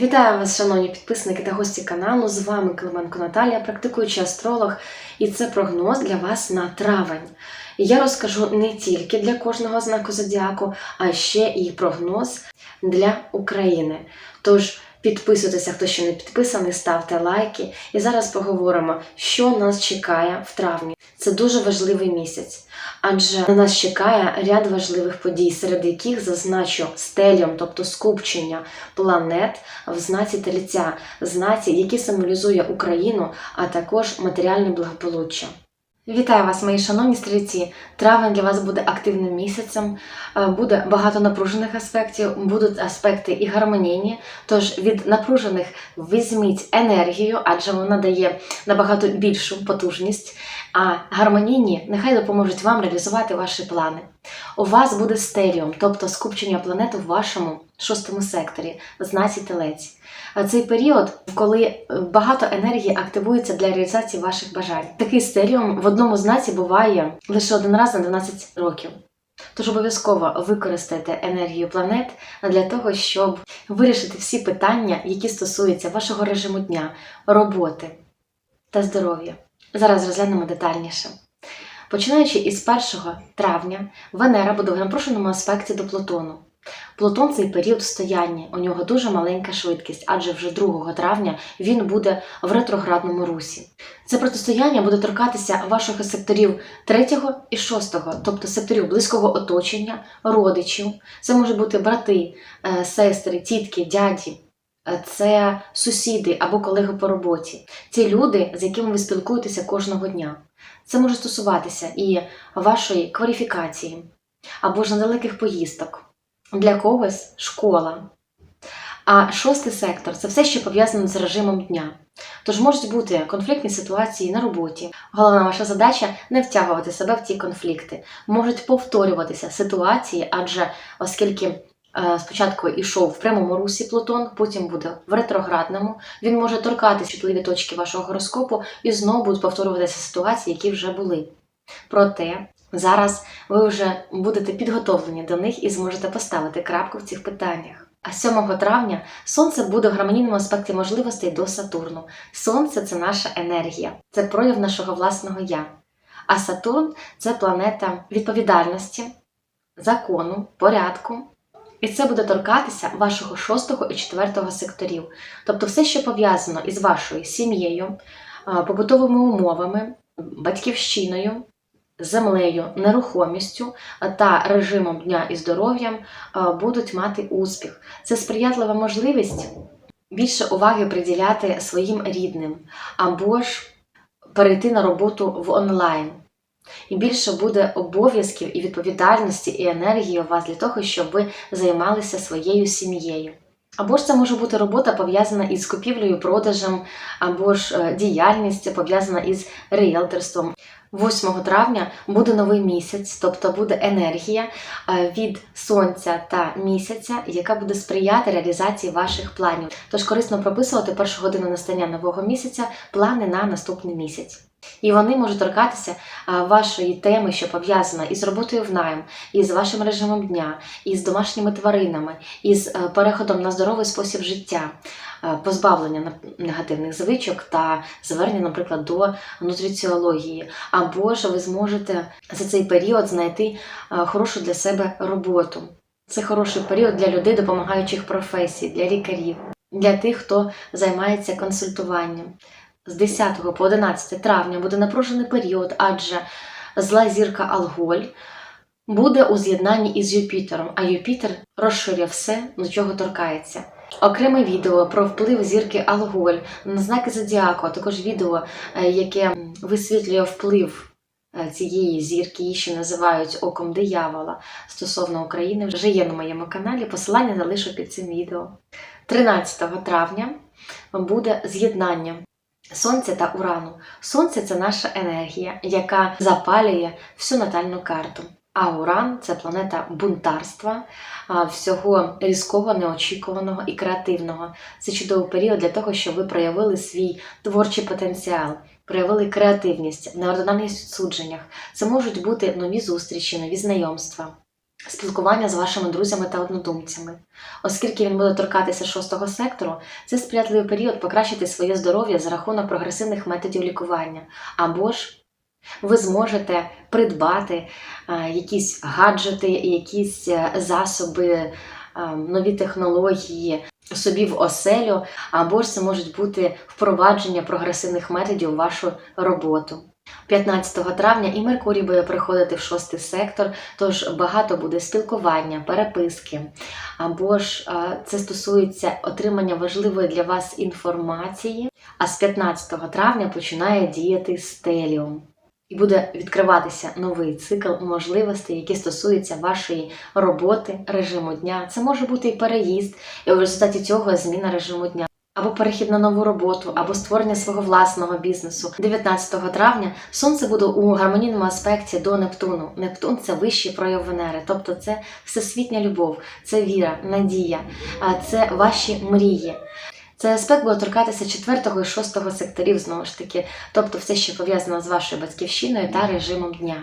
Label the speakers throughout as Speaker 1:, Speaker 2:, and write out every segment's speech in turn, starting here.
Speaker 1: Вітаю вас, шановні підписники та гості каналу. З вами Клименко Наталія, практикуючий астролог, і це прогноз для вас на травень. Я розкажу не тільки для кожного знаку зодіаку, а ще і прогноз для України. Тож підписуйтеся, хто ще не підписаний, ставте лайки. І зараз поговоримо, що нас чекає в травні. Це дуже важливий місяць, адже на нас чекає ряд важливих подій, серед яких зазначу стеліум, тобто скупчення планет в знаці Тельця, знаці, які символізує Україну, а також матеріальне благополуччя. Вітаю вас, мої шановні стрільці! Травень для вас буде активним місяцем, е, буде багато напружених аспектів, будуть аспекти і гармонійні. Тож від напружених візьміть енергію, адже вона дає набагато більшу потужність. А гармонійні нехай допоможуть вам реалізувати ваші плани. У вас буде стеріум, тобто скупчення планет в вашому шостому секторі, знаці телець. Цей період, коли е, багато енергії активується для реалізації ваших бажань. Такий стеріум в одному знаці буває лише один раз на 12 років. Тож обов'язково використайте енергію планет для того, щоб вирішити всі питання, які стосуються вашого режиму дня, роботи та здоров'я. Зараз розглянемо детальніше. Починаючи із 1 травня, Венера буде в напруженому аспекті до Плутону. Плутон цей період стояння, у нього дуже маленька швидкість, адже вже 2 травня він буде в ретроградному русі. Це протистояння буде торкатися ваших секторів 3 і 6, тобто секторів близького оточення, родичів. Це можуть бути брати, е, сестри, тітки, дяді. Е, Це сусіди або колеги по роботі. Ці люди, з якими ви спілкуєтеся кожного дня. Це може стосуватися і вашої кваліфікації, або ж недалеких поїздок. Для когось школа. А шостий сектор це все, що пов'язане з режимом дня. Тож можуть бути конфліктні ситуації на роботі. Головна ваша задача не втягувати себе в ті конфлікти. Можуть повторюватися ситуації, адже оскільки е, спочатку йшов в прямому русі Плутон, потім буде в ретроградному, він може торкати чутливі точки вашого гороскопу і знову будуть повторюватися ситуації, які вже були. Проте зараз ви вже будете підготовлені до них і зможете поставити крапку в цих питаннях. А 7 травня Сонце буде в гармонійному аспекті можливостей до Сатурну. Сонце це наша енергія, це прояв нашого власного я. А Сатурн це планета відповідальності, закону, порядку. І це буде торкатися вашого 6 і 4 секторів. Тобто все, що пов'язано із вашою сім'єю, побутовими умовами, батьківщиною, землею, нерухомістю та режимом дня і здоров'ям будуть мати успіх. Це сприятлива можливість більше уваги приділяти своїм рідним або ж перейти на роботу в онлайн. І більше буде обов'язків і відповідальності і енергії у вас для того, щоб ви займалися своєю сім'єю. Або ж це може бути робота пов'язана із купівлею, продажем, або ж е, діяльність пов'язана із ріелторством. 8 травня буде новий місяць, тобто буде енергія е, від сонця та місяця, яка буде сприяти реалізації ваших планів. Тож корисно прописувати першу годину настання нового місяця плани на наступний місяць. І вони можуть торкатися вашої теми, що пов'язана із роботою в найм, із вашим режимом дня, із домашніми тваринами, із е, переходом на здоровий спосіб життя, е, позбавлення негативних звичок та звернення, наприклад, до нутриціології. Або ж ви зможете за цей період знайти е, хорошу для себе роботу. Це хороший період для людей, допомагаючих професій, для лікарів, для тих, хто займається консультуванням з 10 по 11 травня буде напружений період, адже зла зірка Алголь буде у з'єднанні із Юпітером, а Юпітер розширює все, до чого торкається. Окреме відео про вплив зірки Алголь на знаки зодіаку, а також відео, е, яке висвітлює вплив е, цієї зірки, її ще називають оком диявола стосовно України, вже є на моєму каналі. Посилання залишу під цим відео. 13 травня буде з'єднання Сонця та Урану. Сонце це наша енергія, яка запалює всю натальну карту. А Уран це планета бунтарства, всього різкого, неочікуваного і креативного. Це чудовий період для того, щоб ви проявили свій творчий потенціал, проявили креативність, неординарність в судженнях. Це можуть бути нові зустрічі, нові знайомства. Спілкування з вашими друзями та однодумцями. Оскільки він буде торкатися шостого сектору, це сприятливий період покращити своє здоров'я за рахунок прогресивних методів лікування. Або ж ви зможете придбати е, якісь гаджети, якісь е, засоби, е, нові технології собі в оселю, або ж це можуть бути впровадження прогресивних методів у вашу роботу. 15 травня і Меркурій буде приходити в шостий сектор, тож багато буде спілкування, переписки, або ж е, це стосується отримання важливої для вас інформації. А з 15 травня починає діяти стеліум. І буде відкриватися новий цикл можливостей, які стосуються вашої роботи, режиму дня. Це може бути і переїзд, і в результаті цього зміна режиму дня. Або перехід на нову роботу, або створення свого власного бізнесу. 19 травня сонце буде у гармонійному аспекті до Нептуну. Нептун це вищий прояв Венери, тобто це всесвітня любов, це віра, надія, а це ваші мрії. Цей аспект буде торкатися 4 і 6 секторів знову ж таки, тобто все, що пов'язано з вашою батьківщиною та режимом дня.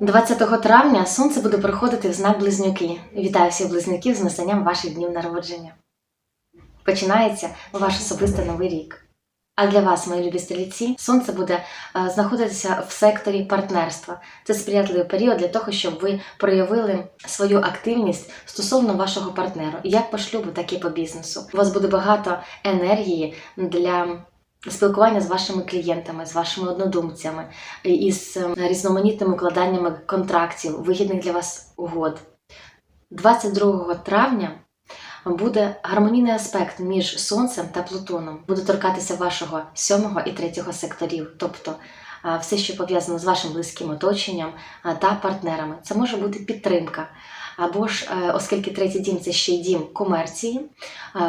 Speaker 1: 20 травня сонце буде приходити в знак близнюки. Вітаю всіх близнюків з настанням ваших днів народження. Починається ваш особистий новий рік. А для вас, мої любі стрільці, сонце буде е, знаходитися в секторі партнерства. Це сприятливий період для того, щоб ви проявили свою активність стосовно вашого партнеру, як по шлюбу, так і по бізнесу. У вас буде багато енергії для спілкування з вашими клієнтами, з вашими однодумцями, із е, різноманітними укладаннями контрактів, вигідних для вас угод. 22 травня буде гармонійний аспект між Сонцем та Плутоном. Буде торкатися вашого сьомого і третього секторів, тобто все, що пов'язано з вашим близьким оточенням та партнерами. Це може бути підтримка. Або ж, е, оскільки третій дім це ще й дім комерції,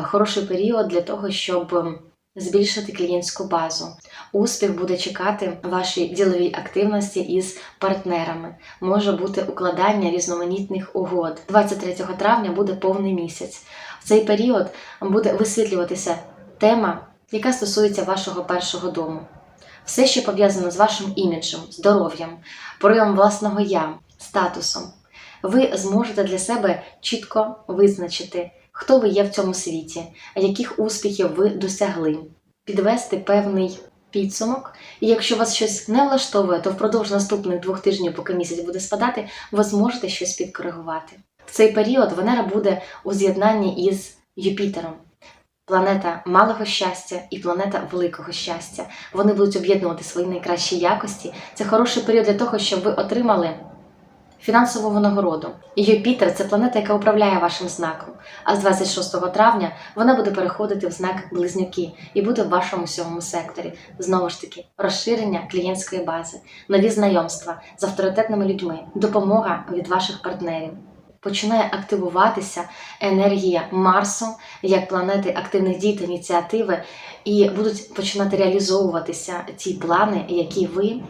Speaker 1: хороший період для того, щоб збільшити клієнтську базу. Успіх буде чекати вашій діловій активності із партнерами. Може бути укладання різноманітних угод. 23 травня буде повний місяць. В цей період буде висвітлюватися тема, яка стосується вашого першого дому. Все, що пов'язано з вашим іміджем, здоров'ям, проявом власного я, статусом. Ви зможете для себе чітко визначити, хто ви є в цьому світі, яких успіхів ви досягли, підвести певний підсумок. І якщо вас щось не влаштовує, то впродовж наступних двох тижнів, поки місяць буде спадати, ви зможете щось підкоригувати. В цей період Венера буде у з'єднанні із Юпітером. Планета малого щастя і планета великого щастя. Вони будуть об'єднувати свої найкращі якості. Це хороший період для того, щоб ви отримали фінансову винагороду. Юпітер це планета, яка управляє вашим знаком. А з 26 травня вона буде переходити в знак близнюки і буде в вашому сьомому секторі. Знову ж таки, розширення клієнтської бази, нові знайомства з авторитетними людьми, допомога від ваших партнерів. Починає активуватися енергія Марсу як планети активних дій та ініціативи, і будуть починати реалізовуватися ті плани, які ви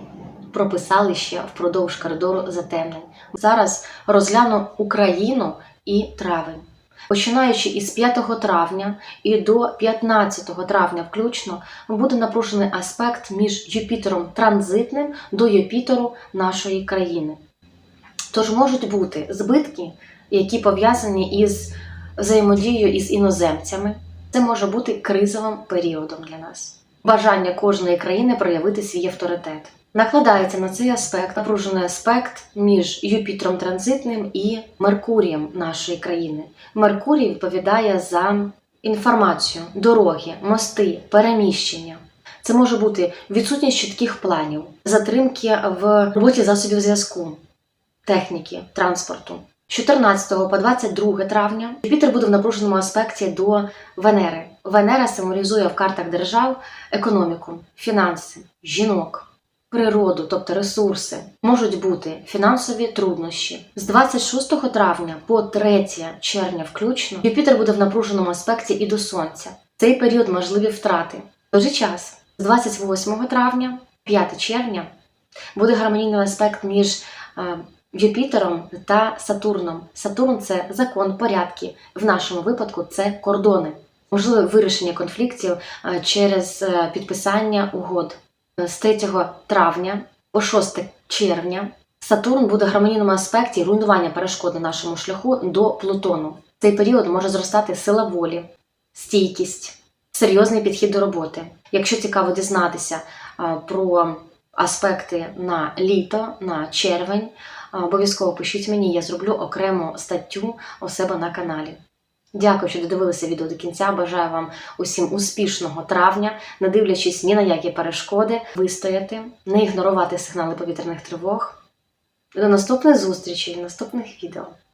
Speaker 1: прописали ще впродовж коридору затемнень. Зараз розгляну Україну і травень. Починаючи із 5 травня і до 15 травня включно буде напружений аспект між Юпітером транзитним до Юпітеру нашої країни. Тож можуть бути збитки, які пов'язані із взаємодією із іноземцями. Це може бути кризовим періодом для нас. Бажання кожної країни проявити свій авторитет. Накладається на цей аспект напружений аспект між Юпітером транзитним і Меркурієм нашої країни. Меркурій відповідає за інформацію, дороги, мости, переміщення. Це може бути відсутність чітких планів, затримки в роботі засобів зв'язку, техніки, транспорту. З 14 по 22 травня Юпітер буде в напруженому аспекті до Венери. Венера символізує в картах держав економіку, фінанси, жінок природу, тобто ресурси, можуть бути фінансові труднощі. З 26 травня по 3 червня включно Юпітер буде в напруженому аспекті і до Сонця. Цей період можливі втрати. В той же час, з 28 травня, 5 червня, буде гармонійний аспект між е, Юпітером та Сатурном. Сатурн це закон, порядки. В нашому випадку це кордони. Можливе вирішення конфліктів е, через е, підписання угод з 3 травня по 6 червня Сатурн буде в гармонійному аспекті руйнування перешкод на нашому шляху до Плутону. В цей період може зростати сила волі, стійкість, серйозний підхід до роботи. Якщо цікаво дізнатися про аспекти на літо, на червень, обов'язково пишіть мені, я зроблю окрему статтю у себе на каналі. Дякую, що додивилися відео до кінця. Бажаю вам усім успішного травня, не дивлячись ні на які перешкоди, вистояти, не ігнорувати сигнали повітряних тривог. До наступних зустрічей, наступних відео.